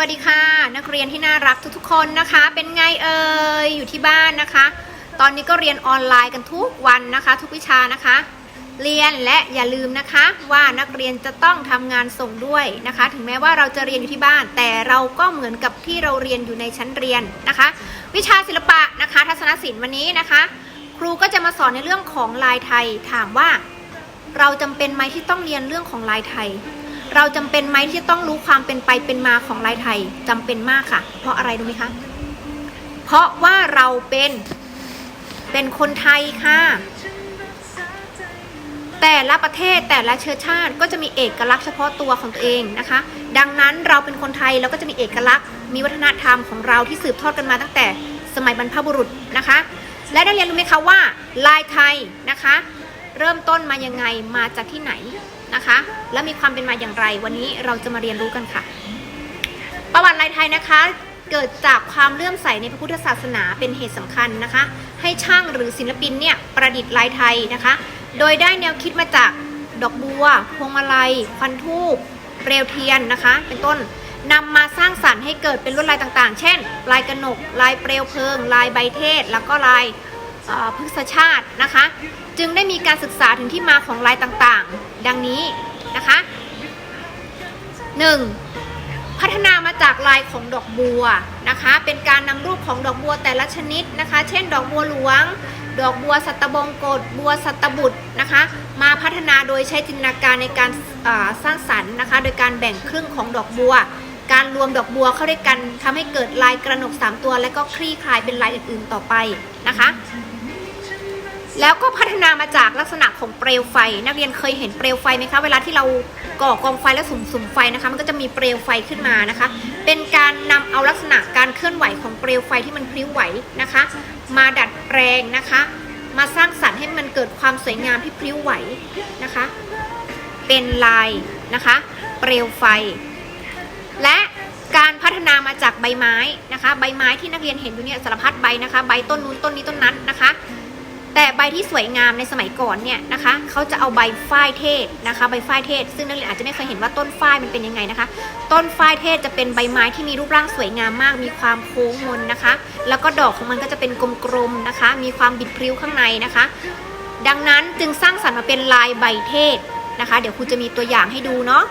วัสดีค่ะ นักเรียนที่น่ารักทุกๆ คนนะคะ เป็นไงเอ่ยอยู่ที่บ้านนะคะ ตอนนี้ก็เรียนออนไลน์กันทุกวันนะคะ ทุกวิชานะคะ เรียนและอย่าลืมนะคะ ว่านักเรียนจะต้องทำงานส่งด้วยนะคะ ถึงแม้ว่าเราจะเรียนอยู่ที่บ้าน แต่เราก็เหมือนกับที่เราเรียนอยู่ในชั้นเรียนนะคะ วิชาศิลปะนะคะ ทัศนศิลป์วันนี้นะคะ ครูก็จะมาสอนในเรื่องของลายไทย ถามว่า เราจำเป็นไหมที่ต้องเรียนเรื่องของลายไทย เราจำเป็นไหมที่จะต้องรู้ความเป็นไปเป็นมาของลายไทยจำเป็นมากค่ะ เพราะอะไรรู้ไหมคะ เพราะว่าเราเป็นเป็นคนไทยค่ะ แต่ละประเทศแต่ละเชื้อชาติก็จะมีเอกลักษณ์เฉพาะตัวของตัวเองนะคะ ดังนั้นเราเป็นคนไทยเราก็จะมีเอกลักษณ์ มีวัฒนธรรมของเราที่สืบทอดกันมาตั้งแต่สมัยบรรพบุรุษนะคะ และได้เรียนรู้ไหมคะว่าลายไทยนะคะ เริ่มต้นมายังไงมาจากที่ไหน นะคะ และมีความเป็นมาอย่างไร วันนี้เราจะมาเรียนรู้กันค่ะ ประวัติลายไทยนะคะ เกิดจากความเลื่อมใสในพระพุทธศาสนาเป็นเหตุสำคัญนะคะ ให้ช่างหรือศิลปินเนี่ยประดิษฐ์ลายไทยนะคะ โดยได้แนวคิดมาจากดอกบัว พวงมาลัย ควันทูบเปลวเทียนนะคะ เป็นต้นนำมาสร้างสรรค์ให้เกิดเป็นลวดลายต่างๆ เช่น ลายกระหนก ลายเปลวเพลิง ลายใบเทศ แล้วก็ลายพฤกษชาตินะคะ จึงได้มีการศึกษาถึงที่มาของลายต่างๆ ดังนี้นะคะ 1. พัฒนามาจากลายของดอกบัวนะคะ เป็นการนำรูปของดอกบัวแต่ละชนิดนะคะ เช่น ดอกบัวหลวง ดอกบัวสัตบงกฎบัวสัตบุตรนะคะ มาพัฒนาโดยใช้จินตนาการในการสร้างสรรค์นะคะ โดยการแบ่งครึ่งของดอกบัว การรวมดอกบัวเข้าด้วยกันทำให้เกิดลายกระหนก 3 ตัว และก็คลี่คลายเป็นลายอื่นๆต่อไปนะคะ แล้วก็พัฒนามาจากลักษณะของเปลวไฟ นักเรียนเคยเห็นเปลวไฟไหมคะเวลาที่เราก่อกองไฟแล้วสุ่มสุ่มไฟนะคะ มันก็จะมีเปลวไฟขึ้นมานะคะ เป็นการนำเอาลักษณะการเคลื่อนไหวของเปลวไฟที่มันพลิ้วไหวนะคะ มาดัดแปลงนะคะ มาสร้างสรรค์ให้มันเกิดความสวยงามที่พลิ้วไหวนะคะ เป็นลายนะคะ เปลวไฟ และการพัฒนามาจากใบไม้นะคะ ใบไม้ที่นักเรียนเห็นอยู่เนี่ยสารพัดใบนะคะ ใบต้นนู้นต้นนี้ต้นนั้นนะคะ แต่ใบที่สวยงามในสมัยก่อนเนี่ยนะคะเขาจะเอาใบฝ้ายเทศนะคะ ใบฝ้ายเทศ ซึ่งนักเรียนอาจจะไม่เคยเห็นว่าต้นฝ้ายมันเป็นยังไงนะคะ ต้นฝ้ายเทศจะเป็นใบไม้ที่มีรูปร่างสวยงามมาก มีความโค้งมนนะคะ แล้วก็ดอกของมันก็จะเป็นกลมๆนะคะ มีความบิดพริ้วข้างในนะคะ ดังนั้นจึงสร้างสรรค์มาเป็นลายใบเทศนะคะ เดี๋ยวครูจะมีตัวอย่างให้ดูเนาะ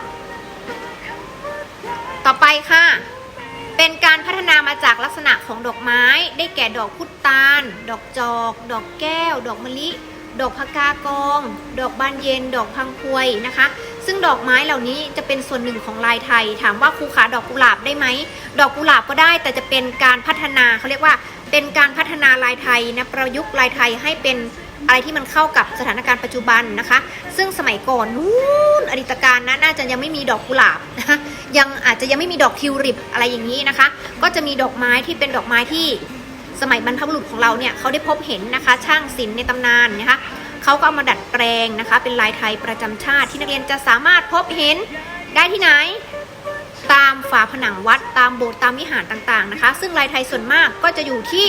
ต่อไปค่ะ เป็นการพัฒนามาจากลักษณะของดอกไม้ ได้แก่ดอกพุตานดอกจอก ดอกแก้ว ดอกมะลิ ดอกพะกากอง ดอกบานเย็น ดอกพังพวยนะคะ ซึ่งดอกไม้เหล่านี้จะเป็นส่วนหนึ่งของลายไทย ถามว่าครูขาดอกกุหลาบได้ไหม ดอกกุหลาบก็ได้แต่จะเป็นการพัฒนาเขาเรียกว่าเป็นการพัฒนาลายไทยนะประยุกต์ลายไทยให้เป็น อะไรที่มันเข้ากับสถานการณ์ปัจจุบันนะคะ ซึ่งสมัยก่อนนู้นอดีตการนะน่าจะยังไม่มีดอกกุหลาบนะคะยังอาจจะยังไม่มีดอกทิวลิปอะไรอย่างนี้นะคะ ก็จะมีดอกไม้ที่เป็นดอกไม้ที่สมัยบรรพบุรุษของเราเนี่ยเขาได้พบเห็นนะคะ ช่างศิลป์ในตำนานนะคะเขาก็เอามาดัดแปลงนะคะ เป็นลายไทยประจำชาติที่นักเรียนจะสามารถพบเห็นได้ที่ไหน ตามฝาผนังวัดตามโบสถ์ตามวิหารต่างๆนะคะ ซึ่งลายไทยส่วนมากก็จะอยู่ที่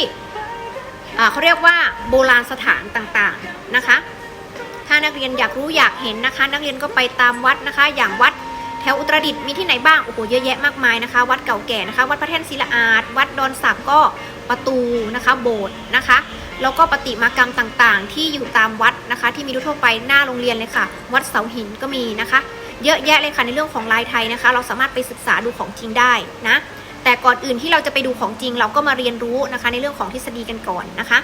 เขาเรียกว่าโบราณสถานต่างๆนะคะ ถ้านักเรียนอยากรู้อยากเห็นนะคะ นักเรียนก็ไปตามวัดนะคะ อย่างวัดแถวอุตรดิตถ์มีที่ไหนบ้าง โอ้โห เยอะแยะมากมายนะคะ วัดเก่าแก่นะคะ วัดพระแท่นศิลาอาดวัดดอนสักก็ประตูนะคะ โบสถ์นะคะ แล้วก็ปฏิมากรรมต่างๆ ที่อยู่ตามวัดนะคะ ที่มีทั่วไปหน้าโรงเรียนเลยค่ะ วัดเสาหินก็มีนะคะ เยอะแยะเลยค่ะในเรื่องของลายไทยนะคะ เราสามารถไปศึกษาดูของจริงได้นะ แต่ก่อนอื่นที่เราจะไปดูของจริง เราก็มาเรียนรู้นะคะ ในเรื่องของทฤษฎีกันก่อนนะคะ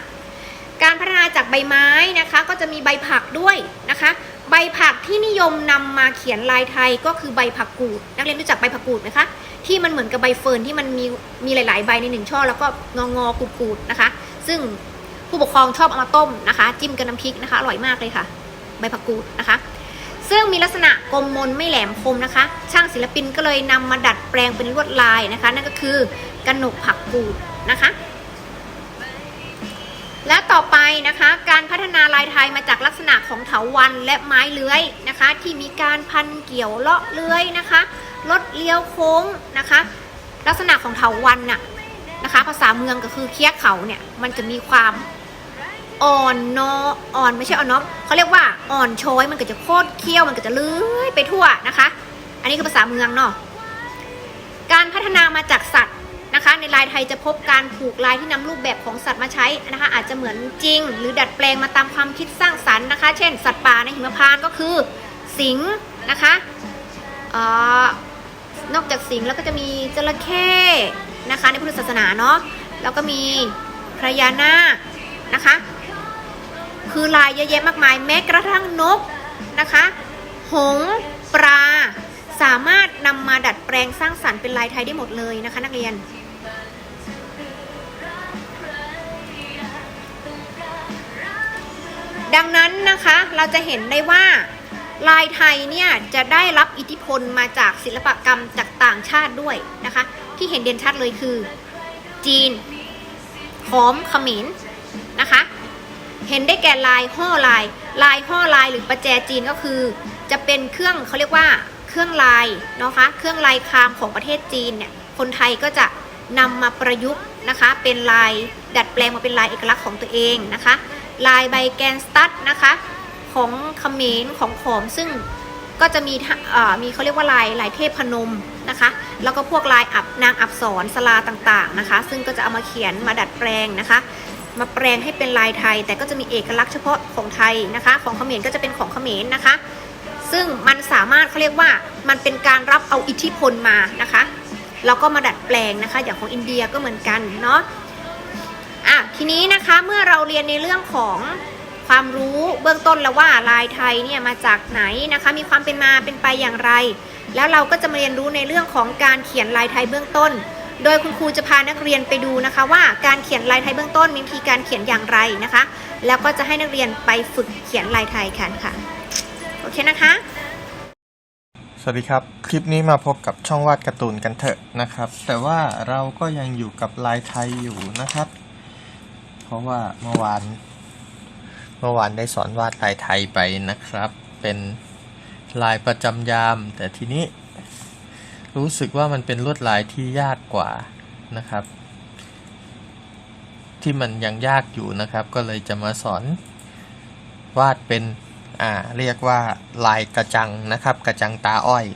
การพัฒนาจากใบไม้นะคะก็จะมีใบผักด้วยนะคะ ใบผักที่นิยมนำมาเขียนลายไทยก็คือใบผักกูด นักเรียนรู้จักใบผักกูดไหมคะที่มันเหมือนกับใบเฟิร์นที่มันมีมีหลาย ๆ ใบในหนึ่งช่อแล้วก็งองอๆกูดๆนะคะ ซึ่งผู้ปกครองชอบเอามาต้มนะคะ จิ้มกับน้ำพริกนะคะอร่อยมากเลยค่ะ ใบผักกูดนะคะ ซึ่งมีลักษณะกลมมนไม่แหลมคมนะคะ ช่างศิลปินก็เลยนำมาดัดแปลงเป็นลวดลายนะคะ นั่นก็คือกระหนกผักกูดนะคะ และต่อไปนะคะ การพัฒนาลายไทยมาจากลักษณะของเถาวัลย์และไม้เลื้อยนะคะ ที่มีการพันเกี่ยวเลาะเลื้อยนะคะลดเลี้ยวโค้งนะคะ ลักษณะของเถาวัลย์น่ะนะคะ ภาษาเมืองก็คือเคี้ยเขาเนี่ยมันจะมีความ อ่อนเนออ่อนไม่ใช่อ่อนเนาะเขาเรียกว่าอ่อนช้อยมันก็จะโคตรเคี้ยวมันก็จะเลื้อยไปทั่วนะคะ อันนี้คือภาษาเมืองเนาะการพัฒนามาจากสัตว์นะคะ ในลายไทยจะพบการผูกลายที่นำรูปแบบของสัตว์มาใช้นะคะ อาจจะเหมือนจริง หรือดัดแปลงมาตามความคิดสร้างสรรค์นะคะ เช่น สัตว์ป่าในหิมพานต์ก็คือ สิงนะคะออนอกจากสิงแล้วก็จะมีจระเข้นะคะ ในพุทธศาสนาเนาะแล้วก็มีพญานาคนะคะ คือลายเยอะแยะมากมาย แม้กระทั่งนกนะคะ หงปลา สามารถนำมาดัดแปลงสร้างสรรค์เป็นลายไทยได้หมดเลยนะคะ นักเรียน ดังนั้นนะคะเราจะเห็นได้ว่าลายไทยเนี่ยจะได้รับอิทธิพลมาจากศิลปกรรมจากต่างชาติด้วยนะคะ ที่เห็นเด่นชัดเลยคือ จีน ขอมเขมรนะคะ เห็นได้แก่ลายห่อลาย ลายห่อลายหรือประแจจีนก็คือ จะเป็นเครื่องเขาเรียกว่าเครื่องลายเนาะคะ เครื่องลายคามของประเทศจีนเนี่ย คนไทยก็จะนำมาประยุกต์นะคะ เป็นลายดัดแปลงมาเป็นลายเอกลักษณ์ของตัวเองนะคะ ลายใบแกนสตัดนะคะของเขมรของขอมซึ่งก็จะมีเอ่อมีเขาเรียกว่าลายลายเทพพนมนะคะ แล้วก็พวกลายอับนางอับสรสลาต่างๆนะคะ ซึ่งก็จะเอามาเขียนมาดัดแปลงนะคะ มาแปลงให้เป็นลายไทย แต่ก็จะมีเอกลักษณ์เฉพาะของไทยนะคะ ของเขมรก็จะเป็นของเขมรนะคะ ซึ่งมันสามารถเขาเรียกว่ามันเป็นการรับเอาอิทธิพลมานะคะแล้วก็มาดัดแปลงนะคะ อย่างของอินเดียก็เหมือนกันเนาะอะทีนี้นะคะเมื่อเราเรียนในเรื่องของความรู้เบื้องต้นแล้วว่าลายไทยเนี่ยมาจากไหนนะคะ มีความเป็นมาเป็นไปอย่างไร แล้วเราก็จะมาเรียนรู้ในเรื่องของการเขียนลายไทยเบื้องต้น โดยคุณครูจะพานักเรียนไปดูนะคะ ว่าการเขียนลายไทยเบื้องต้นมีวิธีการเขียนอย่างไรนะคะ แล้วก็จะให้นักเรียนไปฝึกเขียนลายไทยกันค่ะ โอเคนะคะ สวัสดีครับ คลิปนี้มาพบกับช่องวาดการ์ตูนกันเถอะนะครับ แต่ว่าเราก็ยังอยู่กับลายไทยอยู่นะครับ เพราะว่าเมื่อวาน เมื่อวานได้สอนวาดลายไทยไปนะครับ เป็นลายประจำยาม แต่ทีนี้ รู้สึกว่ามันเป็นลวดลายที่ยากกว่านะครับ ที่มันยังยากอยู่นะครับ ก็เลยจะมาสอนวาดเป็นอ่าเรียกว่าลายกระจังนะครับ กระจังตาอ้อย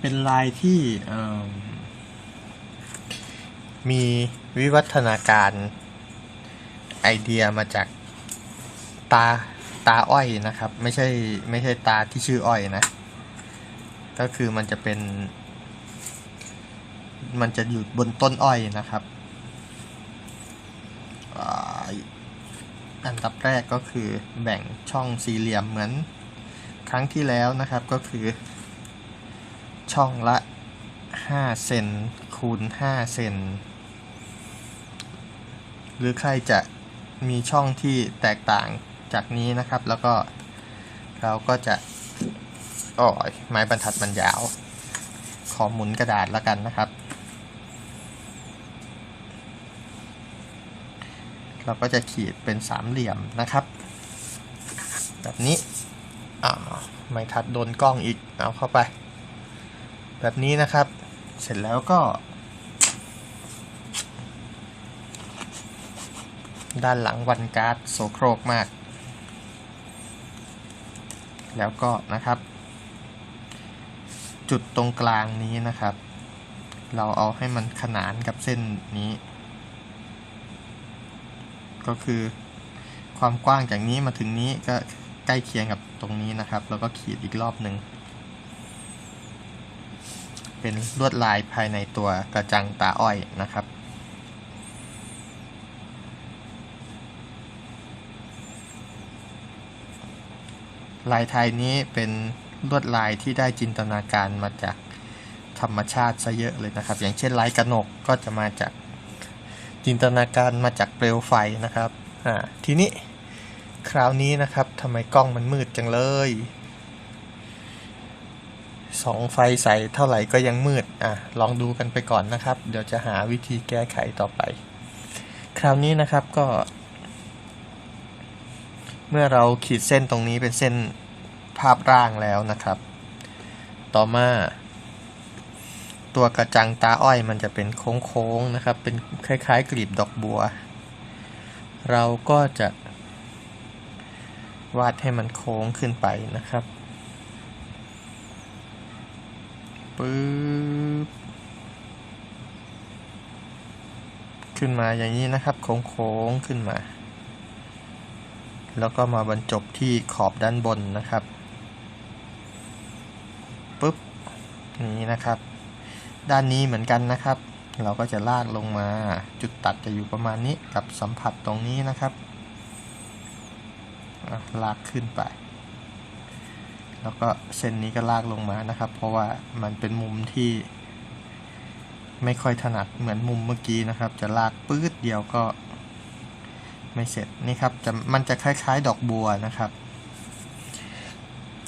เป็นลายที่เอิ่มมีวิวัฒนาการไอเดียมาจากตาตาอ้อยนะครับ ไม่ใช่ไม่ใช่ตาที่ชื่ออ้อยนะ ก็คือมันจะเป็น มันจะอยู่บนต้นอ้อยนะครับ อันดับแรกก็คือแบ่งช่องสี่เหลี่ยมเหมือนครั้งที่แล้วนะครับก็คือช่องละ 5 เซนคูณ 5 เซน หรือใครจะมีช่องที่แตกต่างจากนี้นะครับ แล้วก็เราก็จะอ้ยไม้บรรทัดมันยาว ขอหมุนกระดาษแล้วกันนะครับ เราก็จะขีดเป็นสามเหลี่ยมนะครับ แบบนี้อ่าไม่ทัดโดนกล้องอีกเอาเข้าไป แบบนี้นะครับ เสร็จแล้วก็ด้านหลังวันการ์ดโสโครกมาก แล้วก็นะครับ จุดตรงกลางนี้นะครับ เราเอาให้มันขนานกับเส้นนี้ ก็คือ ความกว้างจากนี้มาถึงนี้ก็ใกล้เคียงกับตรงนี้นะครับ แล้วก็ขีดอีกรอบหนึ่งเป็นลวดลายภายในตัวกระจังตาอ้อยนะครับ ลายไทยนี้เป็นลวดลายที่ได้จินตนาการมาจากธรรมชาติซะเยอะเลยนะครับ อย่างเช่นลายกระหนกก็จะมาจาก จินตนาการมาจากเปลวไฟนะครับอ่าทีนี้คราวนี้นะครับทำไมกล้องมันมืดจังเลยสองไฟใส่เท่าไหร่ก็ยังมืดอะลองดูกันไปก่อนนะครับ เดี๋ยวจะหาวิธีแก้ไขต่อไป คราวนี้นะครับก็ เมื่อเราขีดเส้นตรงนี้เป็นเส้นภาพร่างแล้วนะครับ ต่อมา ตัวกระจังตาอ้อยมันจะเป็นโค้งๆนะครับ เป็นคล้ายๆกลีบดอกบัว เราก็จะวาดให้มันโค้งขึ้นไปนะครับปึ๊บขึ้นมาอย่างนี้นะครับโค้งๆขึ้นมา แล้วก็มาบรรจบที่ขอบด้านบนนะครับปุ๊บนี้นะครับ ด้านนี้เหมือนกันนะครับ เราก็จะลากลงมาจุดตัดจะอยู่ประมาณนี้กับสัมผัสตรงนี้นะครับลากขึ้นไป แล้วก็เส้นนี้ก็ลากลงมานะครับ เพราะว่ามันเป็นมุมที่ ไม่ค่อยถนัดเหมือนมุมเมื่อกี้นะครับ จะลากปื๊ดเดียวก็ไม่เสร็จนี่ครับจะมันจะคล้าย ๆ ดอกบัวนะครับ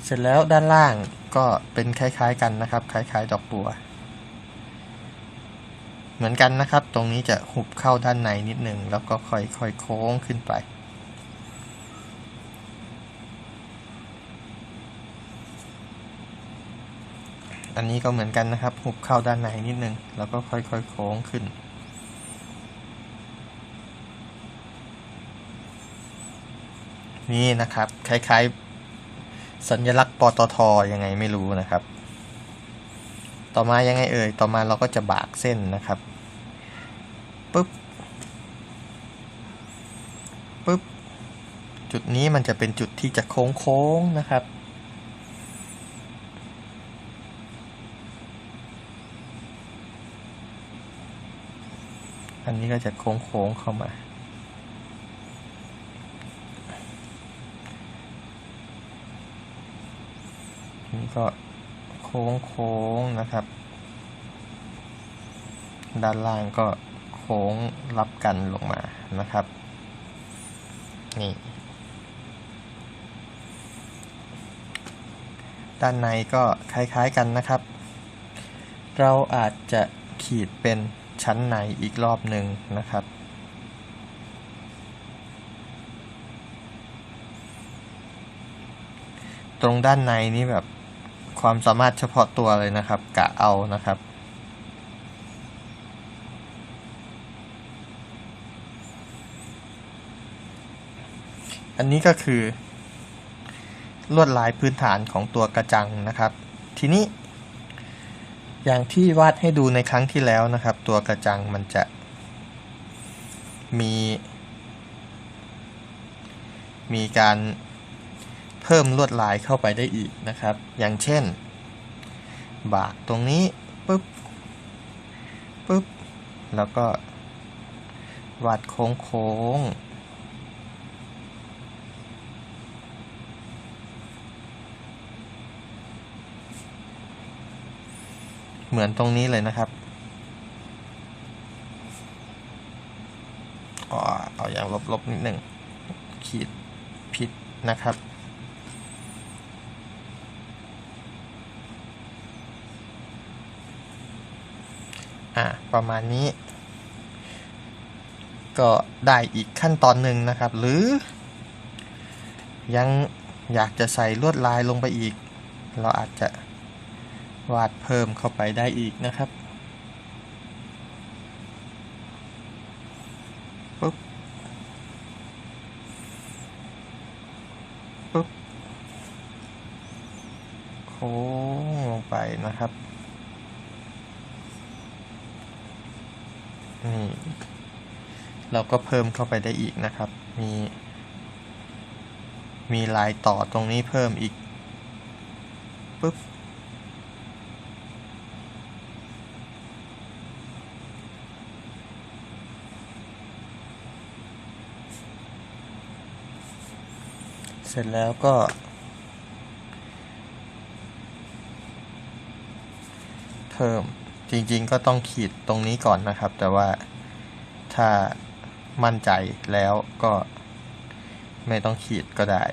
เสร็จแล้วด้านล่างก็เป็นคล้าย ๆ กันนะครับ คล้าย ๆ ดอกบัว เหมือนกันนะครับ ตรงนี้จะหุบเข้าด้านในนิดหนึ่งแล้วก็ค่อยๆโค้งขึ้นไป อันนี้ก็เหมือนกันนะครับ หุบเข้าด้านในนิดหนึ่งแล้วก็ค่อยๆโค้งขึ้น นี่นะครับ คล้ายๆ สัญลักษณ์ปตทยังไงไม่รู้นะครับ ต่อมายังไงเอ่ย ต่อมาเราก็จะบากเส้นนะครับปึ๊บปึ๊บ จุดนี้มันจะเป็นจุดที่จะโค้งๆนะครับ อันนี้ก็จะโค้งๆเข้ามานี่ก็ โค้งๆนะครับ ด้านล่างก็โค้งรับกันลงมานะครับ นี่ ด้านในก็คล้ายๆกันนะครับ เราอาจจะขีดเป็นชั้นในอีกรอบหนึ่งนะครับตรงด้านในนี่แบบ ความสามารถเฉพาะตัวเลยนะครับ กะเอานะครับ อันนี้ก็คือ ลวดลายพื้นฐานของตัวกระจังนะครับ ทีนี้ อย่างที่วาดให้ดูในครั้งที่แล้วนะครับ ตัวกระจังมันจะ มี มีการ เพิ่มลวดลายเข้าไปได้อีกนะครับ อย่างเช่น บากตรงนี้ปุ๊บปุ๊บแล้วก็วาดโค้งโค้งเหมือนตรงนี้เลยนะครับอ๋อเอาอย่างลบๆนิดหนึ่งขีดผิดนะครับ อะประมาณนี้ ก็ได้อีกขั้นตอนหนึ่งนะครับ หรือ ยังอยากจะใส่ลวดลายลงไปอีก เราอาจจะวาดเพิ่มเข้าไปได้อีกนะครับปุ๊บปุ๊บโค้งลงไปนะครับ นี่ เราก็เพิ่มเข้าไปได้อีกนะครับ มี มีลายต่อตรงนี้เพิ่มอีกปุ๊บเสร็จแล้วก็ เพิ่ม จริงๆก็ต้องขีดตรงนี้ก่อนนะครับ แต่ว่าถ้ามั่นใจแล้วก็ไม่ต้องขีดก็ได้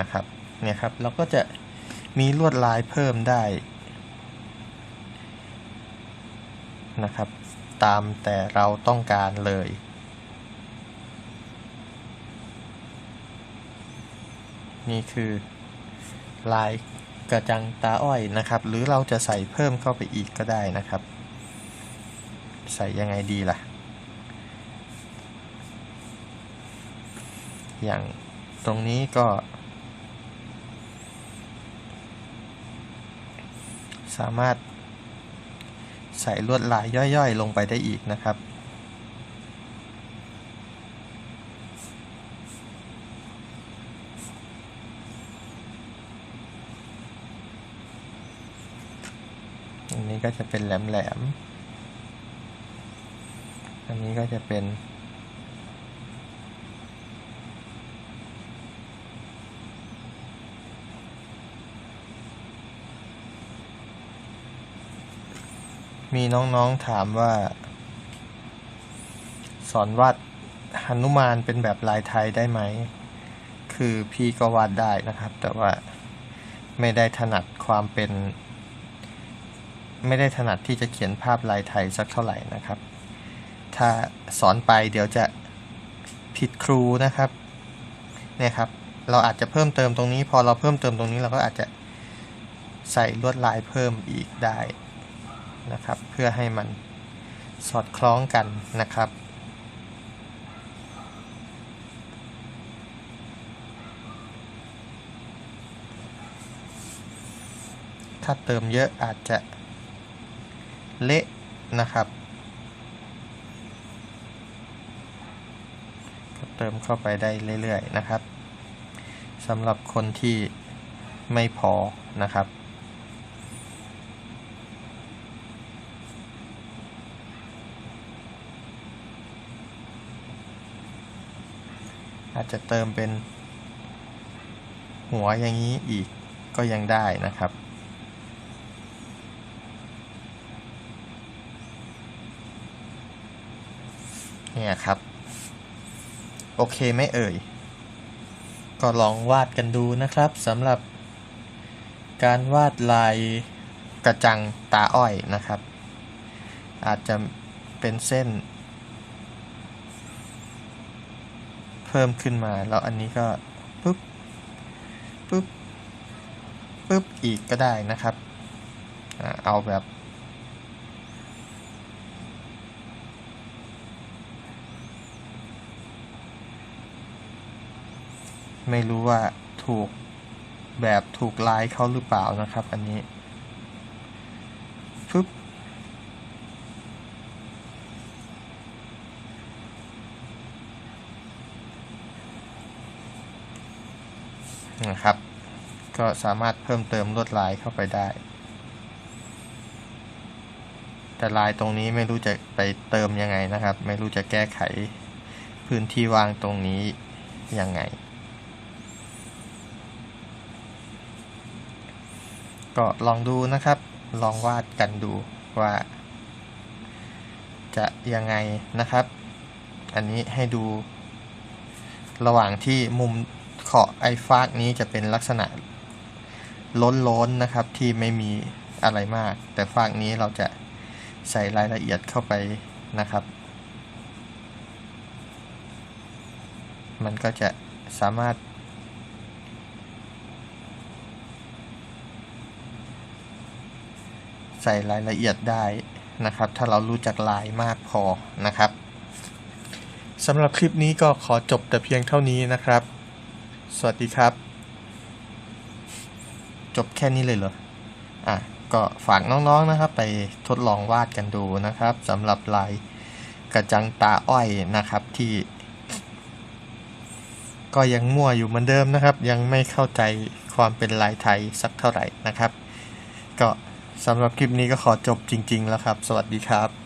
นะครับเนี่ยครับเราก็จะมีลวดลายเพิ่มได้นะครับ ตามแต่เราต้องการเลยนี่คือลาย กระจังตาอ้อยนะครับ หรือเราจะใส่เพิ่มเข้าไปอีกก็ได้นะครับ ใส่ยังไงดีล่ะ อย่างตรงนี้ก็ สามารถใส่ลวดลายย่อยๆ ลงไปได้อีกนะครับ ก็จะเป็นแหลมๆ อันนี้ก็จะเป็น มีน้องๆถามว่า สอนวาดหนุมานเป็นแบบลายไทยได้ไหม คือพี่ก็วาดได้นะครับ แต่ว่าไม่ได้ถนัดความเป็น ไม่ได้ถนัดที่จะเขียนภาพลายไทยสักเท่าไหร่นะครับ ถ้าสอนไปเดี๋ยวจะผิดครูนะครับเนี่ยครับ เราอาจจะเพิ่มเติมตรงนี้ พอเราเพิ่มเติมตรงนี้เราก็อาจจะใส่ลวดลายเพิ่มอีกได้นะครับ เพื่อให้มันสอดคล้องกันนะครับถ้าเติมเยอะอาจจะ เละนะครับ เติมเข้าไปได้เรื่อยๆนะครับสำหรับคนที่ไม่พอนะครับ อาจจะเติมเป็นหัวอย่างนี้อีกก็ยังได้นะครับ เนี่ยครับ โอเคไม่เอ่ย ก็ลองวาดกันดูนะครับสำหรับ การวาดลายกระจังตาอ้อยนะครับ อาจจะเป็นเส้น เพิ่มขึ้นมา แล้วอันนี้ก็ปุ๊บปุ๊บปุ๊บอีกก็ได้นะครับ เอาแบบ ไม่รู้ว่าถูกแบบถูกลายเขาหรือเปล่านะครับ อันนี้ปึ๊บนะครับ ก็สามารถเพิ่มเติมลวดลายเข้าไปได้ แต่ลายตรงนี้ไม่รู้จะไปเติมยังไงนะครับ ไม่รู้จะแก้ไขพื้นที่วางตรงนี้ยังไง ก็ลองดูนะครับ ลองวาดกันดูว่า จะยังไงนะครับ อันนี้ให้ดู ระหว่างที่มุมขอบไอ้ฟากนี้จะเป็นลักษณะล้นๆนะครับที่ไม่มีอะไรมาก แต่ฟากนี้เราจะใส่รายละเอียดเข้าไปนะครับ มันก็จะสามารถ ใส่รายละเอียดได้นะครับ ถ้าเรารู้จักลายมากพอนะครับสำหรับคลิปนี้ก็ขอจบแต่เพียงเท่านี้นะครับ สวัสดีครับ จบแค่นี้เลยเหรออะก็ฝากน้องๆนะครับ ไปทดลองวาดกันดูนะครับสำหรับลายกระจังตาอ้อยนะครับที่ ก็ยังมั่วอยู่เหมือนเดิมนะครับ ยังไม่เข้าใจความเป็นลายไทยสักเท่าไหร่นะครับ ก็ สำหรับคลิปนี้ก็ขอจบจริง ๆ แล้วครับ สวัสดีครับ